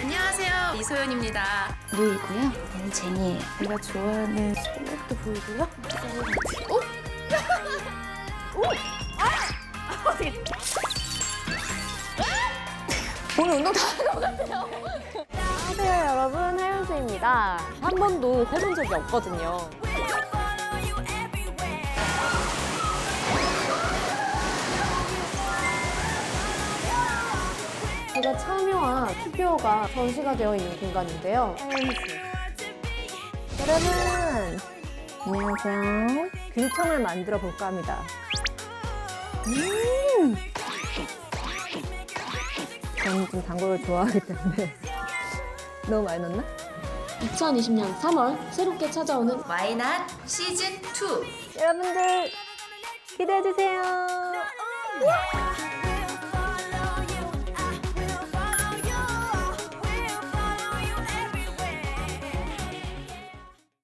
안녕하세요. 이소연입니다. 루이고요. 얘는 제니예요. 제가 좋아하는 소맥도 보이고요. 오늘 운동 다 한 것 같아요. 안녕하세요 여러분 하윤수입니다. 한 번도 해본 적이 없거든요. 제가 참여한 피규어가 전시가 되어 있는 공간인데요. 여러분 안녕하세요. 글청을 만들어 볼까 합니다. 음! 저는 좀 단 걸 좋아하기 때문에 너무 많이 넣나? 2020년 3월 새롭게 찾아오는 와이낫 시즌 2. 여러분들 기대해 주세요.